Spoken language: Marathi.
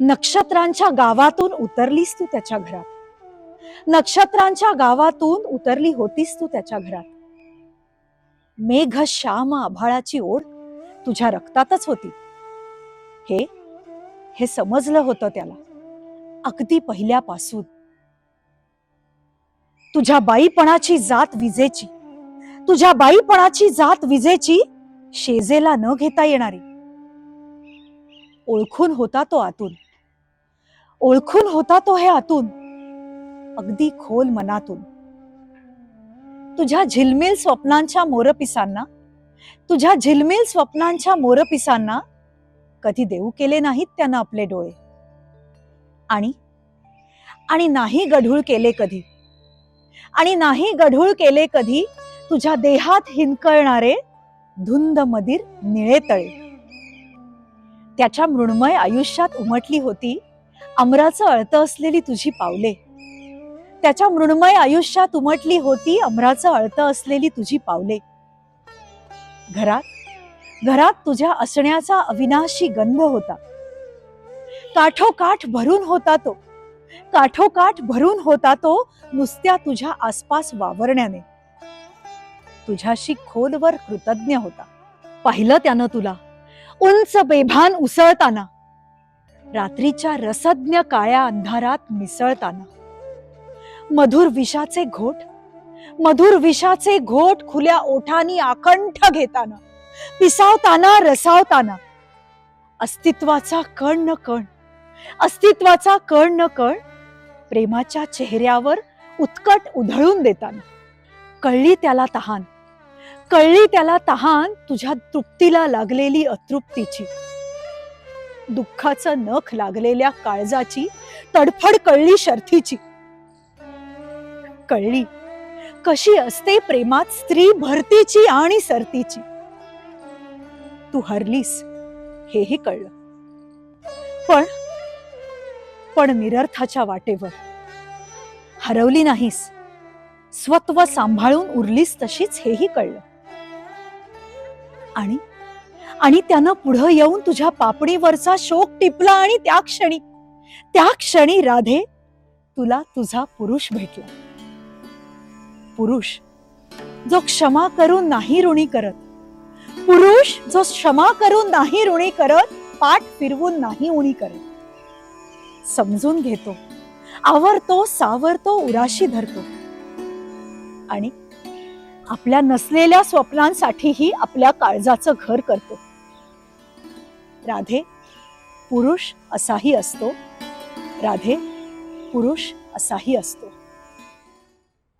नक्षत्रांच्या गावातून उतरलीस तू त्याच्या घरात. नक्षत्रांच्या गावातून उतरली होतीस तू त्याच्या घरात. मेघ श्याम आभाळाची ओढ तुझ्या रक्तातच होती. हे हे समजलं होतं त्याला अगदी पहिल्यापासून. तुझ्या बाईपणाची जात विजेची तुझ्या बाईपणाची जात विजेची शेजेला न घेता येणारी. ओळखून होता तो आतून. ओळखून होता तो हे आतून. अगदी खोल मनातून. तुझ्या झिलमिल स्वप्नांच्या मोरपिसांना तुझ्या झिलमिल स्वप्नांच्या मोरपिसांना कधी देऊ केले नाहीत त्यानं आपले डोळे. आणि आणि नाही गढूळ केले कधी आणि नाही गढूळ केले कधी तुझ्या देहात हिंकळणारे धुंद मदिर निळे तळे. त्याच्या मृण्मय आयुष्यात उमटली होती अमराचं अळतं असलेली तुझी पावले. त्याच्या मृण्मय आयुष्यात उमटली होती अमराचं अळतं असलेली तुझी पावले. घरात घरात तुझ्या असण्याचा अविनाशी गंध होता. काठोकाठ भरून होता तो. काठोकाठ भरून होता तो नुसत्या तुझ्या आसपास वावरण्याने. तुझ्याशी खोलवर कृतज्ञ होता. पाहिलं त्यानं तुला. उंच बेभान उसळताना. रात्रीच्या रसज्ञ काळ्या अंधारात मिसळताना. मधुर विषाचे घोट मधुर विषाचे घोट खुल्या ओठानी आकंठ घेताना पिसावताना रसावताना. अस्तित्वाचा कण न कण अस्तित्वाचा कण न कण प्रेमाच्या चेहऱ्यावर उत्कट उधळून देताना. कळली त्याला तहान कळली त्याला तहान तुझ्या तृप्तीला लागलेली अतृप्तीची. दुःखाचं नख लागलेल्या काळजाची तडफड कळली शर्थीची. कळली कशी असते प्रेमात स्त्री भरतीची आणि सरतीची. तू हरलीस हेही कळलं. पण पण निरर्थाच्या वाटेवर. हरवली नाहीस स्वत्व सांभाळून उरलीस तशीच हेही कळलं. आणि आणि त्यानं पुढं येऊन तुझ्या पापणीवरचा शोक टिपला आणि त्या क्षणी त्या क्षणी राधे तुला तुझा पुरुष भेटला. पुरुष जो क्षमा करून नाही ऋणी करत. पुरुष जो क्षमा करून नाही ऋणी करत पाठ फिरवून नाही उणी करत. समजून घेतो. आवरतो सावरतो उराशी धरतो. आणि आपल्या नसलेल्या स्वप्नांसाठीही आपल्या काळजाचं घर करतो. राधे पुरुष असाही असतो. राधे पुरुष असाही असतो.